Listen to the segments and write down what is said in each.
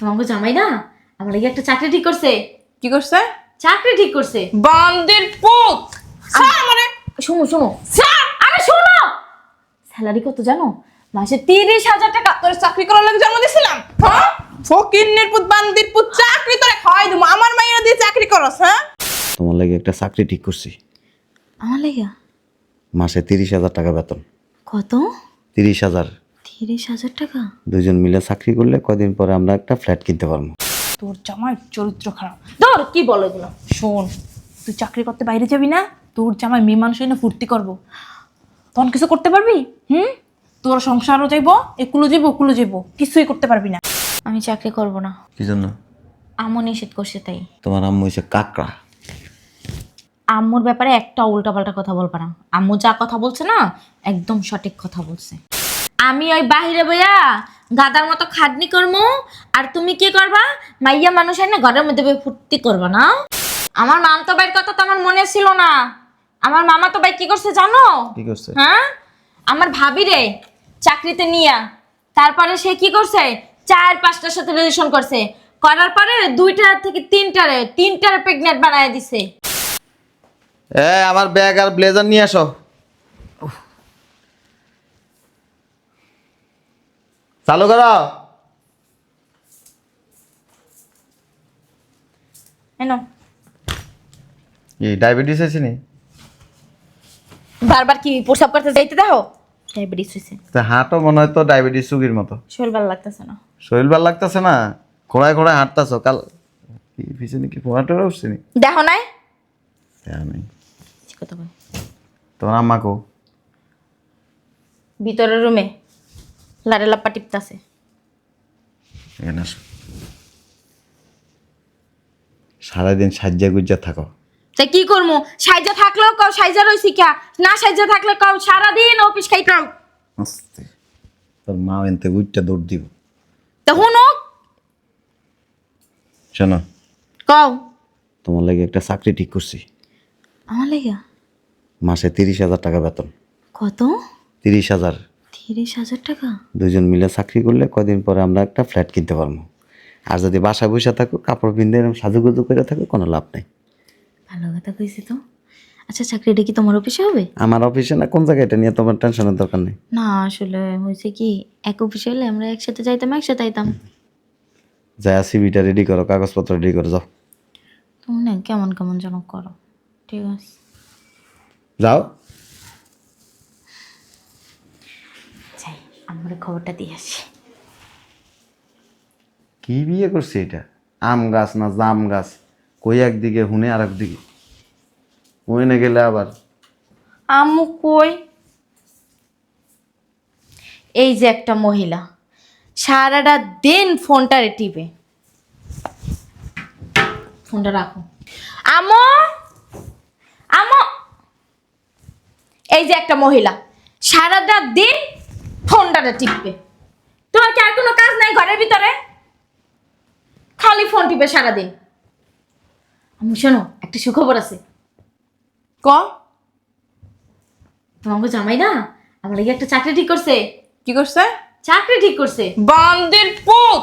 তোমাকে জামাই না? আমার লাগে একটা চাকরি ঠিক করছে। কি করছে? চাকরি ঠিক করছে। বান্দির পুত! আমারে! শোনো শোনো। আরে শোনো! স্যালারি কত জানো? মাসে তিরিশ হাজার টাকা। তোর চাকরি করার লাগে জন্ম দিছিলাম হ্যাঁ? ফকিন্নের পুত বান্দির পুত চাকরি তোরে খাওয়াই দেবো। আমার মাইরা দিয়ে চাকরি করস হ্যাঁ? তোমার লাগে একটা চাকরি ঠিক করছি। আমার লাগে? মাসে তিরিশ হাজার টাকা বেতন। কত? তিরিশ হাজার। তিরিশ হাজার টাকা? দুজন মিলে চাকরি করলে কদিন পরে আমরা একটা ফ্ল্যাট কিনতে পারব। তোর জামাই চরিত্র খারাপ। ধর কি বলো এগুলো? শোন তুই চাকরি করতে বাইরে যাবি না? তোর জামাই মেয়ে মানুষ না ফুর্তি করব। তখন কিছু করতে পারবি? হুম? তোর সংসারও যাইবো একুলো যাইবো ওকুলো যাইবো। কিছুই করতে পারবি না। আমি চাকরি করব না। কি জন্য? আম্মু নিষেধ করছে তাই। তোমার আম্মু হয়েছে কাকড়া। আম্মুর ব্যাপারে একটা উল্টাপাল্টা কথা বলবা না। আম্মু যা কথা বলছে না একদম সঠিক কথা বলছে। আমি ওই বাহিরে বইয়া গাদার মতো খাটনি করব আর তুমি কি করবা? মাইয়া মানুষ হয় না ঘরের মধ্যে বই ফুর্তি করবা না? আমার মাম তো বাইর কথা তো আমার মনে ছিল না। আমার মামা তো ভাই কি করছে জানো? কি করছে? হ্যাঁ? আমার ভাবি রে চাকরিতে নিয়া তারপরে সে কি করছে? চার পাঁচটার সাথে রিলেশন করছে। করার পরে দুইটা থেকে তিনটারে তিনটারে প্রেগনেন্ট বানায় দিছে। এ আমার ব্যাগ আর ব্লেজার নিয়ে আসো। চালু করো। এনো। এই ডায়াবেটিস হয়েছে নি? বারবার কি প্রসাব করতে যাইতে দেখো? ডায়াবেটিস হয়েছে। তা হাঁটো মনে হয় তো ডায়াবেটিস রুগীর মতো। শরীর ভালো লাগতেছে না। শরীর ভালো লাগতেছে না? খোঁড়ায় খোঁড়ায় হাঁটতেছো। কাল কি পিছনে কি ফোনা উঠছে নি? দেখো নাই? দেখা নেই। কথা বল? তোমার আম্মাকেও ভিতরের রুমে। লাড়ে লাপ্পা টিপতাছে। সারাদিন সাজ্জা গুজ্জা থাকো। তা কি করব সাইজা থাকলেও কাউ সাইজা রইছি কা? না সাইজা থাকলে কাউ সারাদিন অফিস খাইতাম। আস্তে তোর মা এনতে গুজ্জা দৌড় দিব। তা হুনো। শোনো। কও। তোমার লাগে একটা চাকরি ঠিক করছি। আমার লেগা? মাসে তিরিশ হাজার টাকা বেতন। কত? তিরিশ হাজার। তিরিশ হাজার টাকা? দুজন মিলে চাকরি করলে কদিন পরে আমরা একটা ফ্ল্যাট কিনতে পারব। আর যদি বাসায় বসে থাকো কাপড় পিনতে এরকম সাজুগুজু করে থাকো কোনো লাভ নেই। ভালো কথা কইছি তো। আচ্ছা চাকরিটা কি তোমার অফিসে হবে? আমার অফিসে না কোন জায়গায় এটা নিয়ে তোমার টেনশনের দরকার নেই। না আসলে হয়েছে কি এক অফিসে হলে আমরা একসাথে যাইতাম একসাথে আইতাম। যা সিবিটা রেডি করো কাগজপত্র রেডি করো যাও। তুমি না কেমন কেমন যেন করো ঠিক আছে। যাও যাই আমার খবরটা দিয়ে আসি। কি বিয়ে করছে এটা? আম গাছ না জাম গাছ? কই একদিকে হুনে আর একদিকে হুনে গেলে আবার? আম্মু কই? এই যে একটা মহিলা সারাটা দিন ফোনটা টিপে। ফোনটা রাখো। আমো আমো এই যে একটা মহিলা সারাটা দিন ফোনটাতে টিপবে। তোমার কি আর কোনো কাজ নাই ঘরের ভিতরে? খালি ফোন টিপে সারাদিন। আমি শোনো একটা সুখবর আছে। ক? তোমাকে জামাই না? আমার লাগে একটা চাকরি ঠিক করছে। কি করছে? চাকরি ঠিক করছে। বান্দির পুত!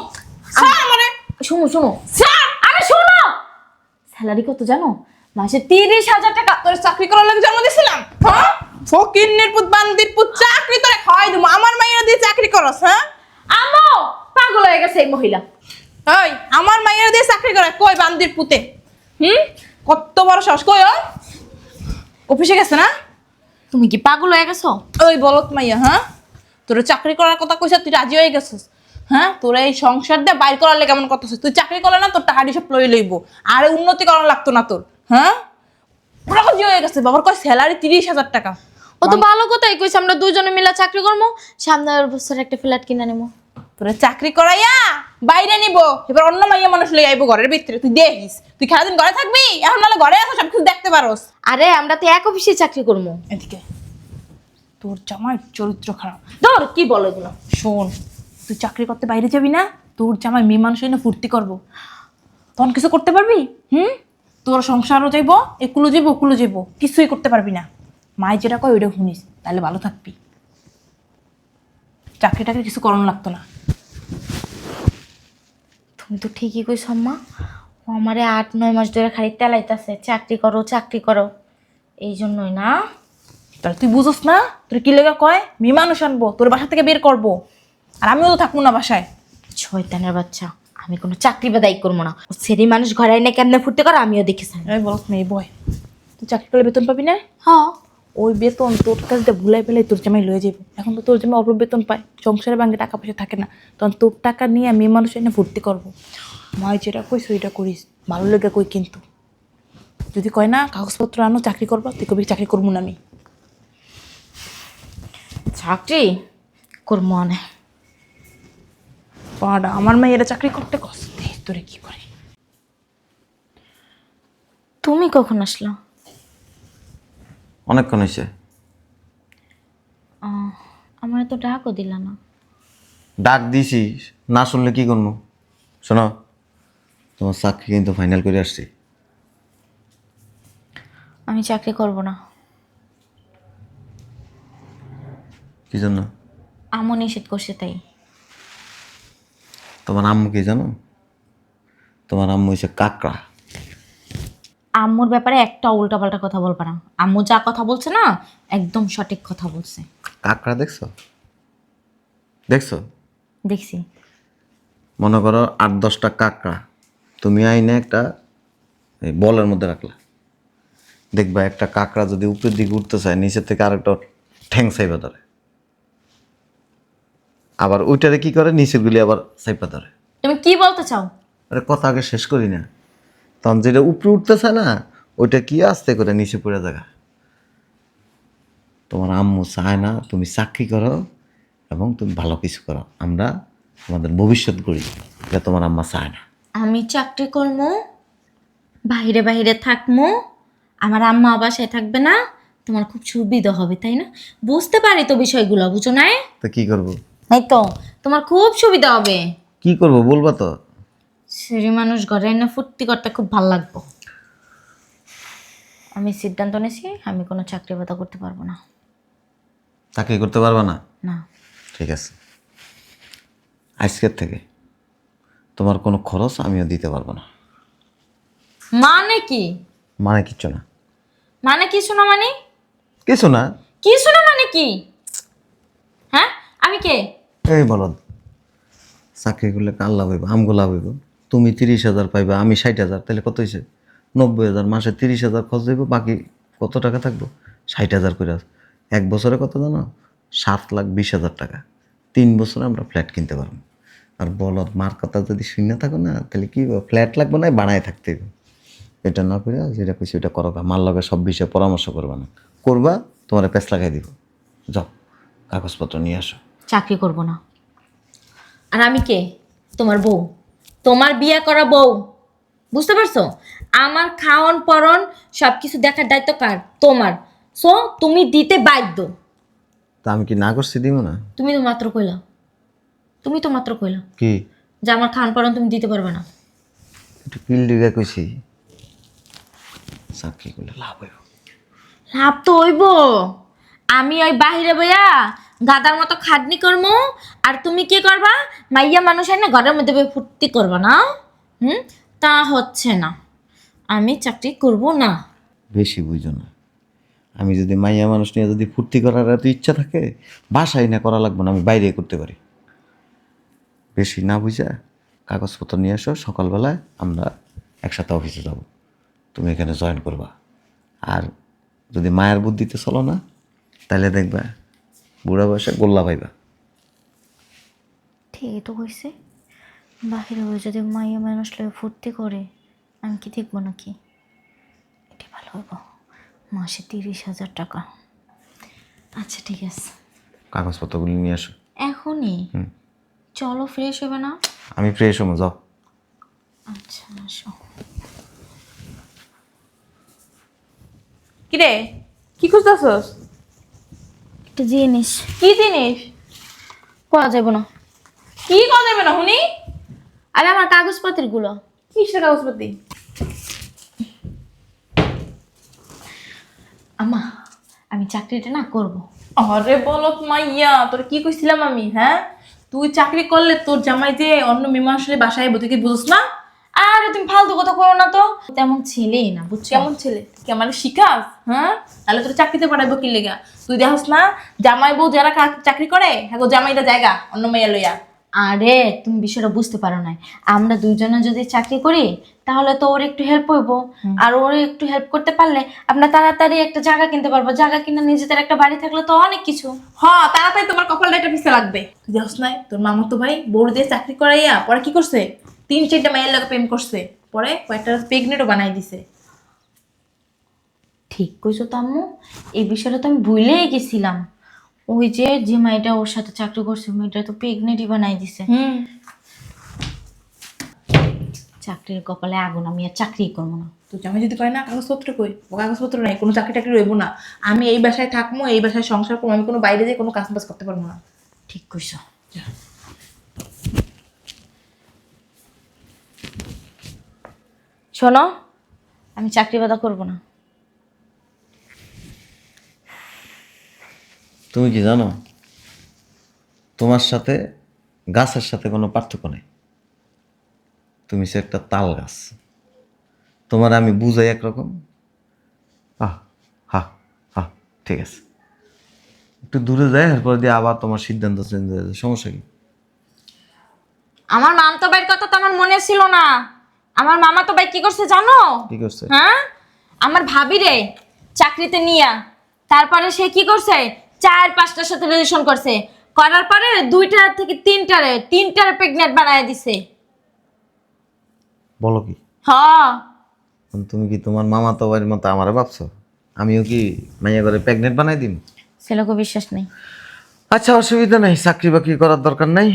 শোনো শোনো। আরে শোনো! স্যালারি কত জানো? মাসে তিরিশ হাজার টাকা। তোর চাকরি করার লাগে জন্ম দিছিলাম। হ্যাঁ? ফকিন্নের পুত বান্দির পুত চাকরি তোরে খাওয়াই দেবো আমার মাইরা দিয়ে চাকরি করস হ্যাঁ? আমো পাগল হয়ে গেছে এই মহিলা। ওই আমার মাইরা দিয়ে চাকরি করে। কই বান্দির পুতে? হুম? কত বড় সাহস। কই ওই? অফিসে গেছে না? তুমি কি পাগল হয়ে গেছো? ওই বলত মাইয়া হ্যাঁ? তোর চাকরি করার কথা কইছ তুই রাজি হয়ে গেছিস। হ্যাঁ? তোর এই সংসার দিয়ে বাইর করার লেগে কেমন কথা তুই চাকরি করলে না তোর টাকা সব লই লইব। আর উন্নতি করার লাগতো না তোর হ্যাঁ? ওরা হয়ে গেছে বাবার। কয় স্যালারি তিরিশ হাজার টাকা। ও তো ভালো কথাই কইছে আমরা দুজনে মিলে চাকরি করব সামনের বছর একটা ফ্ল্যাট কিনে নেব তোরা চাকরি করাইয়া বাইরে নিব। এবার অন্য মাইয়া মানুষ লই আইব ঘরের ভিতরে তুই দেখিস। তুই সারাদিন ঘরে থাকবি? এখন নাহলে ঘরে আসো সব কিছু দেখতে পারোস। আরে আমরা তো এক অফিসে চাকরি করব এদিকে তোর জামাই চরিত্র খারাপ। ধর কি বলো এগুলো? শোন তুই চাকরি করতে বাইরে যাবি না তোর জামাই মেয়ে মানুষ না ফুর্তি করব। তখন কিছু করতে পারবি? হুম? তোর সংসারও যাইব একুলো যাইব ওকুলো যাইব। কিছুই করতে পারবি না। মায় যেটা কয় ওইটা শুনিস তাহলে ভালো থাকবি। চাকরি টাকরি কিছু করানো লাগতো না। তুমি তো ঠিকই কইছ আম্মা ও আমারে আট নয় মাস ধরে খালি তেলাইতাছে চাকরি করো চাকরি করো। এই জন্যই না? তাহলে তুই বুঝোস না তোর কি লেগে কয়? মেয়ে মানুষ আনব তোর বাসা থেকে বের করব। আর আমিও তো থাকব না বাসায়। শয়তানের বাচ্চা আমি কোনো চাকরি বা বাদাই করব না। ও সেরি মানুষ ঘরে এনে কেমনে ফুটতে করে আমিও দেখেছি বলত মেয়ে বয়। তুই চাকরি করলে বেতন পাবি না? হ্যাঁ। ওই বেতন তোর কাছ দিয়ে ভুলাই ফেলে তোর জামাই লয়ে যাবে এখন তো তোর জামাই অল্প বেতন পায় সংসারে ব্যাংকে টাকা পয়সা থাকে না। তখন তোর টাকা নিয়ে মেয়ে মানুষ এনে ভর্তি করব। মা যেটা কইস ওইটা করিস ভালো লেগে কই কিন্তু। যদি কয় না কাগজপত্র আনো চাকরি করবা তুই কবি চাকরি করব না আমি। চাকরি? করব পাড়া আমার মেয়েরা চাকরি করতে কষ্ট তোরে কি করে? তুমি কখন আসলো? অনেকক্ষণ হয়েছে আহ, আমার তো ডাকও দিলা না। ডাক দিছি না শুনলে কি করব শোনো তোমার চাকরি কিন্তু ফাইনাল করে আসছি। আমি চাকরি করব না। কি জন্য? আমও নিষেধ করছে তাই। তোমার আম্মু কি জানো? তোমার আম্মু হয়েছে কাকড়া। আম্মুর ব্যাপারে একটা উল্টাপাল্টা কথা বলবা না। আম্মু যা কথা বলছে না একদম সঠিক কথা বলছে। কাকড়া দেখছ? দেখছ? দেখছি। মনে করো আট দশটা কাকড়া। তুমি আইনে একটা এই বলের মধ্যে রাখলা। দেখবা একটা কাকড়া যদি উপরের দিকে উঠতে চায় নিচের থেকে আরেকটা ঠ্যাং সাইবা ধরে। আবার ওইটারে কি করে? নিচের গুলি আবার সাইপা ধরে। তুমি কি বলতে চাও? আরে কথা আগে শেষ করি না। তখন যেটা উপরে উঠতেছে না ওইটা কি আস্তে করে নিচে পড়ে জায়গা তোমার আম্মু চায় না তুমি চাকরি করো এবং তুমি ভালো কিছু করো। আমরা আমাদের ভবিষ্যৎ করি এটা তোমার আম্মা চায় না। আমি চাকরি করব বাইরে বাইরে থাকব আমার আম্মা বাসায় থাকবে না তোমার খুব সুবিধা হবে তাই না? বুঝতে পারি তো বিষয়গুলো বুঝো না তো কি করব? এই তো তোমার খুব সুবিধা হবে। কি করব বলবা তো? সেরি মানুষ ঘরে এনে ফুর্তি করতে খুব ভালো লাগবো। আমি সিদ্ধান্ত নিয়েছি আমি কোনো চাকরি বাদা করতে পারব না। চাকরি করতে পারবা না? না। ঠিক আছে। আজকের থেকে তোমার কোনো খরচ আমিও দিতে পারব না। মানে কি? মানে কিচ্ছু না। মানে কিছু না মানে? কিছু না। কিছু না মানে কি? হ্যাঁ? আমি কে? এই বলদ। চাকরি করলে কার লাভ হইব? আমগো লাভ হইব? তুমি তিরিশ হাজার পাইবা, আমি ষাট হাজার, তাহলে কত হয়েছে নব্বই হাজার, মাসে তিরিশ হাজার খরচ হইব, বাকি কত টাকা থাকব? ষাট হাজার করে। এক বছরে কত জানো? সাত লাখ বিশ হাজার টাকা। তিন বছরে আমরা ফ্ল্যাট কিনতে পারব। আর বলদ মার কথা যদি শূন্য থাকো না, তাহলে কি ফ্ল্যাট লাগবে না, বানায় থাকতে হবে এটা না করে যেটা কইছি ওটা করো। মার লগে সব বিষয়ে পরামর্শ করবা না। করবা, তোমার প্যাঁচ লাগাই দিব। যাও, কাগজপত্র নিয়ে আসো। চাকরি করব না। আর আমি কে? তোমার বউ? তোমার বিয়ে করা বউ। বুঝতে পারছ? আমার খাওয়ান পরন সব কিছু দেখার দায়িত্ব কার? তোমার। সো তুমি দিতে বাধ্য। তা আমি কি না করছি দিব না? তুমি তো মাত্র কইলা। তুমি তো মাত্র কইলা। কি? যে আমার খাওয়ান পরন তুমি দিতে পারবে না। একটু পিল দিকে কইছি। চাকরি করলে লাভ হইব। লাভ তো হইব। আমি ওই বাহিরে বইয়া গাদার মতো খাটনি করব আর তুমি কি করবা? মাইয়া মানুষ হয় না, ঘরের মধ্যে ফুর্তি করবা না, হুম? তা হচ্ছে না। আমি চাকরি করব না। বেশি বুঝো না। আমি যদি মাইয়া মানুষ নিয়ে যদি ফুর্তি করার এত ইচ্ছা থাকে, বাসায় না করা লাগবে না, আমি বাইরে করতে পারি। বেশি না বুঝা, কাগজপত্র নিয়ে এসো সকালবেলায় আমরা একসাথে অফিসে যাব। তুমি এখানে জয়েন করবা। আর যদি মায়ের বুদ্ধিতে চলো না, তাহলে দেখবা বুড়া বয়সে গোল্লা পাইবা ঠিকই তো কইছে বাহিরে হয়ে যদি মাইয়া মানুষ লয়ে ফুর্তি করে আমি কি দেখব নাকি? এটি ভালো হইব। মাসে তিরিশ হাজার টাকা। আচ্ছা ঠিক আছে। কাগজপত্রগুলি নিয়ে আসো। এখনই? চলো ফ্রেশ হবে না? আমি ফ্রেশ হব যাও। আচ্ছা আসো। কিরে? কি খুঁজতেছস? একটা জিনিস। কি জিনিস? পাওয়া যাবে না। কি করা যাবে না হুনি? আরে আমার কাগজপত্র কাগজপত্রগুলো কিসের কাগজপত্র? আমা আমি চাকরিটা না করব। আরে বলত মাইয়া তোর কি কইছিলাম আমি হ্যাঁ? তুই চাকরি করলে তোর জামাই যে অন্য মীমাংসলে বাসায় আইবো তুই কি বুঝছ না? আর তুমি ফালতু কথা করো না তো। তেমন ছেলেই না বুঝছ? কেমন ছেলে। কি আমার শিখাস হ্যাঁ? তাহলে তোর চাকরিতে পাঠাইবো কি লেগা? তুই দেখস না জামাই বউ যারা চাকরি করে হ্যাঁ জামাইটা জায়গা অন্য মেয়ে লইয়া। আরে তুমি বিষয়টা বুঝতে পারো না আমরা দুইজনে যদি চাকরি করি তাহলে তো ওর একটু হেল্প হইব। আর ওর একটু হেল্প করতে পারলে আমরা তাড়াতাড়ি একটা জায়গা কিনতে পারব। জায়গা কিনে নিজেদের একটা বাড়ি থাকলে তো অনেক কিছু। হ্যাঁ তাড়াতাড়ি তোমার কপালটা একটা পিছিয়ে লাগবে। তুই দেখস না তোর মামা তো ভাই বউর দিয়ে চাকরি করাইয়া পরে কি করছে? তিন চারটা মায়ের লোক প্রেম করছে। পরে কয়েকটা প্রেগনেন্টও বানাই দিছে। ঠিক কইছো তো আম্মু এই বিষয়টা তো আমি ভুলেই গেছিলাম। ওই যে যে মেয়েটা ওর সাথে চাকরি করছে মেয়েটা তো প্রেগনেন্টই বানাই দিছে। হুম। চাকরির কপালে আগুন আমি আর চাকরি করব না। তো জামাই যদি কয় না কাগজপত্র কই? ও কাগজপত্র নাই কোনো চাকরি টাকরি রইবো না। আমি এই বাসায় থাকব এই বাসায় সংসার করব আমি কোনো বাইরে যেয়ে কোনো কাজ বাজ করতে পারব না। ঠিক কইছো। শোনো আমি চাকরি বাদা করব না। তুমি কি জানো তোমার সাথে গাছের সাথে কোনো পার্থক্য নেই। তুমি সে একটা তাল গাছ। তোমার আমি বুঝাই একরকম। আহ হা হা ঠিক আছে। একটু দূরে যায় এরপর দিয়ে আবার তোমার সিদ্ধান্ত চেঞ্জ হয়ে যায় সমস্যা কি? আমার মামতো ভাইয়ের কথা তো আমার মনে ছিল না। আমার মামা তো ভাই কি করছে জানো? কি করছে? হ্যাঁ? আমার ভাবি রে চাকরিতে নিয়া। তারপরে সে কি করছে? চার পাঁচটার সাথে রিলেশন করছে। করার পরে দুইটা থেকে তিনটারে তিনটারে প্রেগনেন্ট বানায় দিছে। বলো কি? হ। তুমি কি তোমার মামা তো বাড়ির মতো আমারে ভাবছ? আমিও কি মাইয়া করে প্রেগনেন্ট বানাই দিন ছেলেকে বিশ্বাস নেই। আচ্ছা অসুবিধা নেই। চাকরি বাকরি করার দরকার নাই।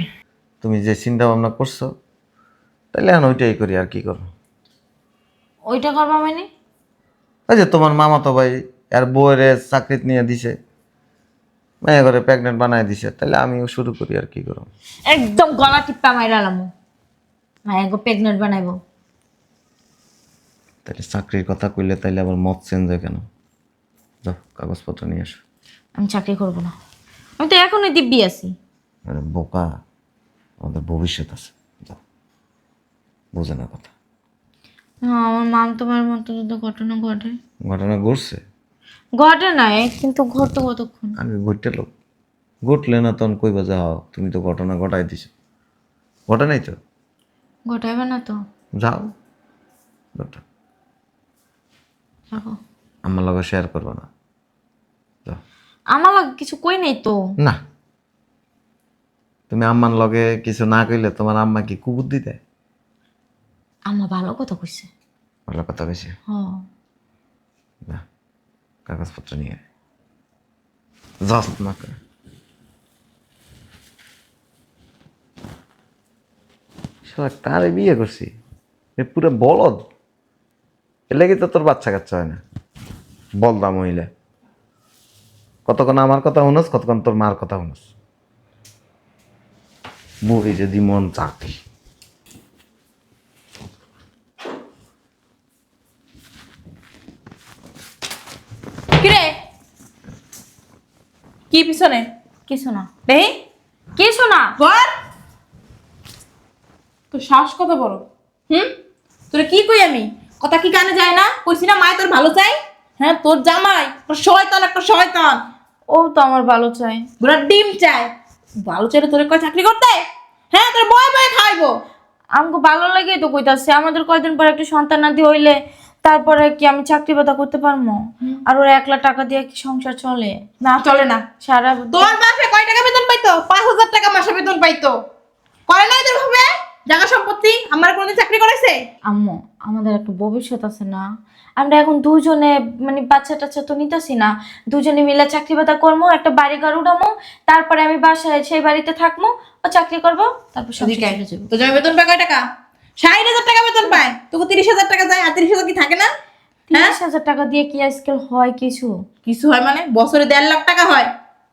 তুমি যে চিন্তা ভাবনা করছ তাহলে এখন ওইটাই করি আর কি করো ওইটা করবা মানে? ওই যে তোমার মামা তো ভাই আর বউয়ের চাকরিত নিয়ে দিছে মেয়ে করে প্রেগনেন্ট বানায় দিছে তাহলে আমিও শুরু করি আর কি করো একদম গলা টিপ্পা মাইরালাম মায়ের প্রেগনেন্ট বানাইবো। তাহলে চাকরির কথা কইলে তাইলে আবার মত চেঞ্জ হয় কেন? যাও কাগজপত্র নিয়ে আসো। আমি চাকরি করব না। আমি তো এখনই দিব্যি আছি। আরে বোকা আমাদের ভবিষ্যৎ আছে। বোঝে না কথা। হ্যাঁ আমার মাম তোমার মতো যদি ঘটনা ঘটে। ঘটনা ঘটছে? ঘটে নাই কিন্তু ঘটতো কতক্ষণ? আগে ঘটতে লোক। ঘটলে না তখন কইবা যে হাও তুমি তো ঘটনা ঘটাই দিছো। ঘটে নাই তো? ঘটাইবে না তো। যাও। ঘটা। আমার লগে শেয়ার করব না। যাও। আমার লাগে কিছু কই নাই তো? না। তুমি আম্মার লগে কিছু না কইলে তোমার আম্মা কি কুকুর দিতে? আমার ভালো কথা কইছে। ভালো কথা বেশি হ না কাগজপত্র নিয়ে। যাস না শালা কারে বিয়ে করছি? এ পুরো বলদ। এ লেগে তো তোর বাচ্চা কাচ্চা হয় না। বলদা মহিলা। কতক্ষণ আমার কথা শুনস কতক্ষণ তোর মার কথা শুনস। বুড়ি যদি মন চাকরি কিরে কি পিছনে? কিছু না। দেহি কিছু না। ঘর তোর শ্বাস কত বড়? হুম? তোর কি কই আমি? কথা কি কানে যায় না? কইছি না মায় তোর ভালো চাই? হ্যাঁ তোর জামাই তোর শয়তান একটা শয়তান। ও তো আমার ভালো চাই। ঘোড়ার ডিম চাই ভালো চাইলে তোর কয় চাকরি করতে? হ্যাঁ তোর বয়ে বয়ে খাইবো আমাকে ভালো লাগে তো কইতাছে। আমাদের কয়দিন পর একটা সন্তান নাতি হইলে তারপরে কি আমি চাকরি বাদা করতে পারব? আর ওর এক লাখ টাকা দিয়ে কি সংসার চলে? না চলে না। সারা তোর বাপে কয় টাকা বেতন পাইতো? পাঁচ হাজার টাকা মাসে বেতন পাইতো। করে নাই তোর ভাবে জায়গা সম্পত্তি? আমার কোনোদিন চাকরি করেছে আম্মু আমাদের একটা ভবিষ্যৎ আছে না। আমরা এখন দুজনে মানে বাচ্চা টাচ্চা তো নিতেছি না। দুজনে মিলে চাকরি বাদা করব একটা বাড়ি ঘর উঠামো তারপরে আমি বাসায় সেই বাড়িতে থাকব ও চাকরি করব তারপর যাব। তোর বেতন পায় কয় টাকা? ষাট হাজার টাকা বেতন পায়। তোকে তিরিশ হাজার টাকা যায় আর তিরিশ হাজার কি থাকে না? তিরিশ হাজার টাকা দিয়ে কি আজকাল হয় কিছু? কিছু হয় মানে বছরে দেড় লাখ টাকা হয়।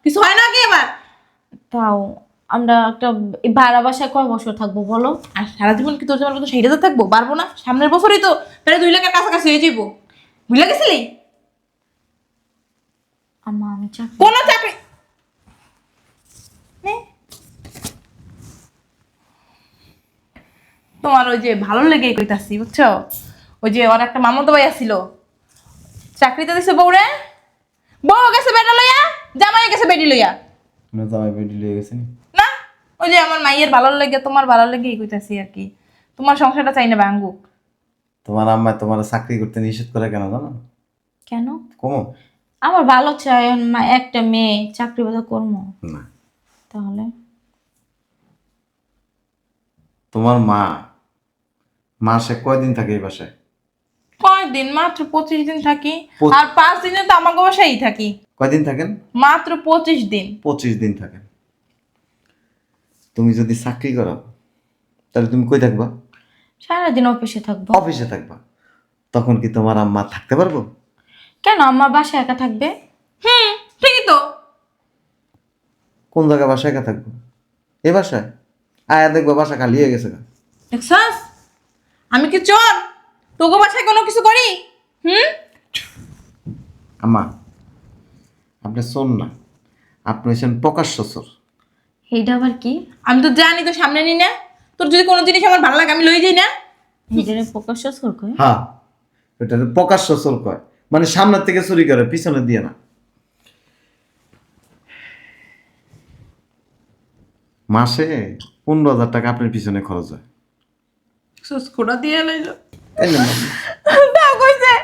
কিছু হয় না কি এবার? তাও আমরা একটা ভাড়া বাসায় কয় বছর থাকব বলো? আর সারা জীবন কি তোর মতো ষাট হাজার থাকব? পারব না। সামনের বছরই তো। প্রায় দুই লাখের কাছাকাছি হয়ে যাব বুঝলে গেছিলি? আম্মা আমি চাকরি কোনো চাকরি তোমার ওই যে ভালো লেগে কইতাছি বুঝছ? ওই যে ওর একটা মামাতো ভাই আসছিল চাকরিতে দিছে বউরে? বউ গেছে বেটা লইয়া? জামাই গেছে বেটি লইয়া? না জামাই বেডি লিয়ে গেছে নি? না? ওই যে আমার মাইয়ের ভালো লেগে তোমার ভালো লেগেই কইতাছি আর কি। তোমার সংসারটা চাই না ভাঙ্গুক তোমার আম্মা তোমার চাকরি করতে নিষেধ করে কেন জানো? কেন? কমো। আমার ভালো চাই মা- একটা মেয়ে চাকরি বাদা করব না। তাহলে? তোমার মা মাসে কয়দিন থাকে এই বাসায়? কয়দিন? মাত্র পঁচিশ দিন থাকি। আর পাঁচ দিনে তো আমাকে বাসায় থাকি। কয়দিন থাকেন? মাত্র পঁচিশ দিন। পঁচিশ দিন থাকেন। তুমি যদি চাকরি করো তাহলে তুমি কই থাকবা? সারাদিন অফিসে থাকব। অফিসে থাকবা। তখন কি তোমার আম্মা থাকতে পারব? কেন? আমার বাসায় একা থাকবে? হুম ঠিকই তো। কোন জায়গায় বাসায় একা থাকব? এই বাসায়? আয়া দেখব বাসা খালি হয়ে গেছে গা। দেখছাস? আমি কি চোর? তোকে বাসায় কোনো কিছু করি? হুম? আম্মা আপনি শোন না। আপনি হচ্ছেন প্রকাশ্য চোর। এইটা আবার কি? আমি তো জানি তো সামনে নি না। তোর যদি কোনো জিনিস আমার ভালো লাগে আমি লই যাই না। নিজের প্রকাশ্য সুর কই হ্যাঁ এটা প্রকাশ্য চোর কয়। মানে সামনের থেকে চুরি করে পিছনে দিয়ে না। মাসে পনেরো হাজার টাকা আপনার পিছনে খরচ হয়। দিয়ে লইলো। কইছে।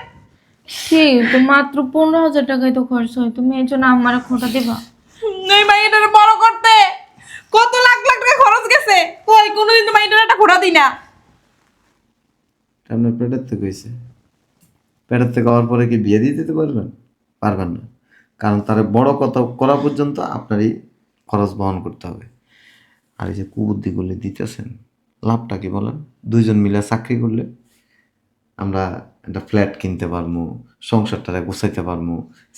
কি তো মাত্র পনেরো হাজার টাকায় তো খরচ হয়। তুমি এই জন্য আমার খোটা দিবা। এই মাইয়াটারে বড় করতে। কত লাখ লাখ টাকা খরচ গেছে? কই কোনোদিন তো মাইয়াটারে একটা খোড়া দিই না। আপনার পেটের থেকে হয়েছে পেটের থেকে হওয়ার পরে কি বিয়ে দিয়ে দিতে পারবেন? পারবেন না। কারণ তার বড় কথা করা পর্যন্ত আপনারই খরচ বহন করতে হবে। আর এই যে কুবুদ্ধিগুলি দিতেছেন লাভটা কি বলেন? দুইজন মিলে চাকরি করলে আমরা একটা ফ্ল্যাট কিনতে পারব সংসারটারে গুছাইতে পারব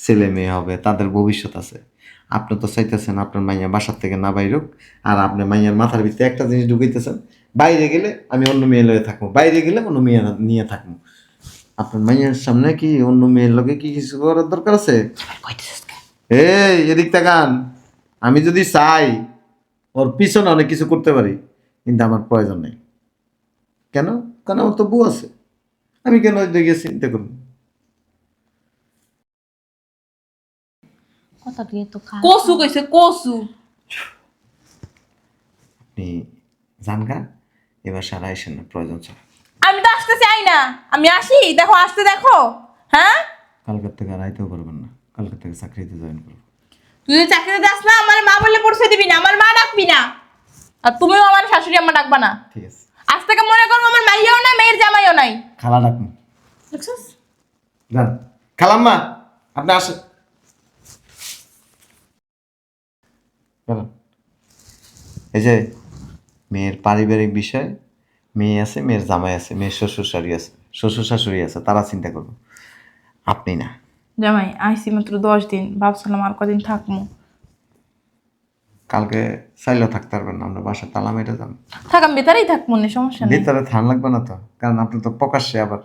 ছেলে মেয়ে হবে, তাদের ভবিষ্যৎ আছে। আপনি তো চাইতেছেন আপনার মাইয়া বাসার থেকে না বাইরুক, আর আপনি মাইয়ার মাথার ভিতরে একটা জিনিস ঢুকাইতেছেন, বাইরে গেলে আমি অন্য মেয়ে লয়ে থাকব বাইরে গেলে অন্য মেয়ে নিয়ে থাকব আপনার মাইয়ার সামনে কি অন্য মেয়ের লোকে কি কিছু করার দরকার আছে? এই, এদিক তাকান। আমি যদি চাই, ওর পিছনে অনেক কিছু করতে পারি। কিন্তু আমার প্রয়োজন নেই। কেন? কারণ আমার তো বউ আছে। আমি কেন দিকে চিন্তা করব? কথা দিয়ে তো খা কসু কইছে কসু। আপনি জানগা এবার সারা না প্রয়োজন ছাড়া। আমি তো আসতে চাই না। আমি আসি দেখো আসতে দেখো। হ্যাঁ? কালকার থেকে আর আইতেও পারবেন না। কালকার থেকে চাকরিতে জয়েন করব। তুই যদি চাকরিতে যাস না আমার মা বলে পড়ছে দিবি না আমার মা ডাকবি না। আর তুমিও আমার শাশুড়ি আমার ডাকবা না। ঠিক আছে। আজ থেকে মনে করব আমার মাইয়াও না মেয়ের জামাইও নাই। খালা ডাকুন দেখছিস? যান খালাম্মা আপনি আসেন। এই যে মেয়ের পারিবারিক বিষয় মেয়ে আছে মেয়ের জামাই আছে মেয়ের শ্বশুর শাড়ি আছে শ্বশুর শাশুড়ি আছে তারা চিন্তা করব। আপনি না। জামাই আইসি মাত্র দশ দিন ভাবছিলাম আর কদিন থাকব কালকে চাইলেও থাকতে পারবেন না আমরা বাসায় তালা মেরে যান থাক আমি বেতারেই থাকব না সমস্যা নেই। ভিতরে ধান লাগবে না তো কারণ আপনি তো প্রকাশ্যে আবার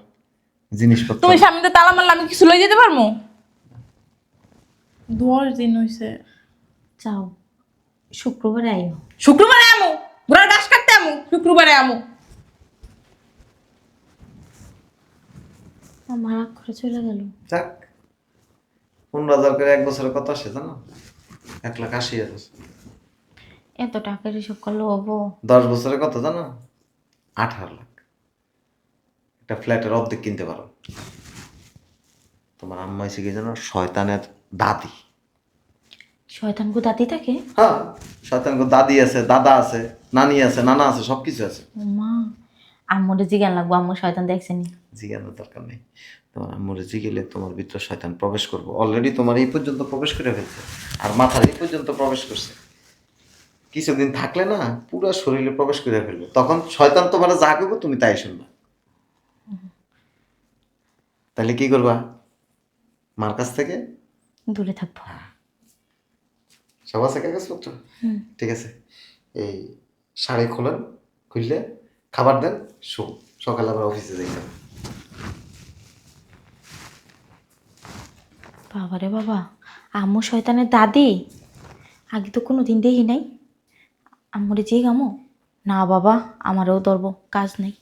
জিনিসপত্র। তুমি সামনে তালা মারলে আমি কিছু লই যেতে পারব? দশ দিন হয়েছে যাও শুক্রবারে আইও শুক্রবারে আমু ঘোড়ার ঘাস কাটতে আমু শুক্রবারে আমু। আমার করে চলে গেল। যাক পনেরো হাজার করে এক বছরে কত আসে জানো? এক লাখ আশি হাজার। এত টাকার হিসাব করলে হব? দশ বছরে কত জানো? আঠারো লাখ। একটা ফ্ল্যাটের অর্ধেক কিনতে পারো। তোমার আম্মা এসে গিয়ে জানো? শয়তানের দাদি। শয়তান গো দাদি থাকে? হ্যাঁ শয়তানের দাদি আছে দাদা আছে নানি আছে নানা আছে সব কিছু আছে। মা আম্মুরে জিজ্ঞান লাগবো আম্মু শয়তান দেখছেনি। জিজ্ঞানোর দরকার নেই। তোমার আম্মুরে জিগেলে তোমার ভিতরে শয়তান প্রবেশ করব। অলরেডি তোমার এই পর্যন্ত প্রবেশ করে ফেলছে। আর মাথার এই পর্যন্ত প্রবেশ করছে। কিছুদিন থাকলে না পুরো শরীরে প্রবেশ করে ফেলবে। তখন শয়তান তোমার যা করব তুমি তাই শুনবা। তাহলে কি করবা? মার কাছ থেকে? দূরে থাকব। সব আছে কাগজপত্র? ঠিক আছে। এই শাড়ি খোলেন খুললে খাবার দেন শো। সকালে আবার অফিসে যাই। বাবারে বাবা আম্মু শয়তানের দাদি। আগে তো কোনো দিন দেখি নাই। আম্মুরে যে গামো না বাবা আমারও ধরবো কাজ নেই।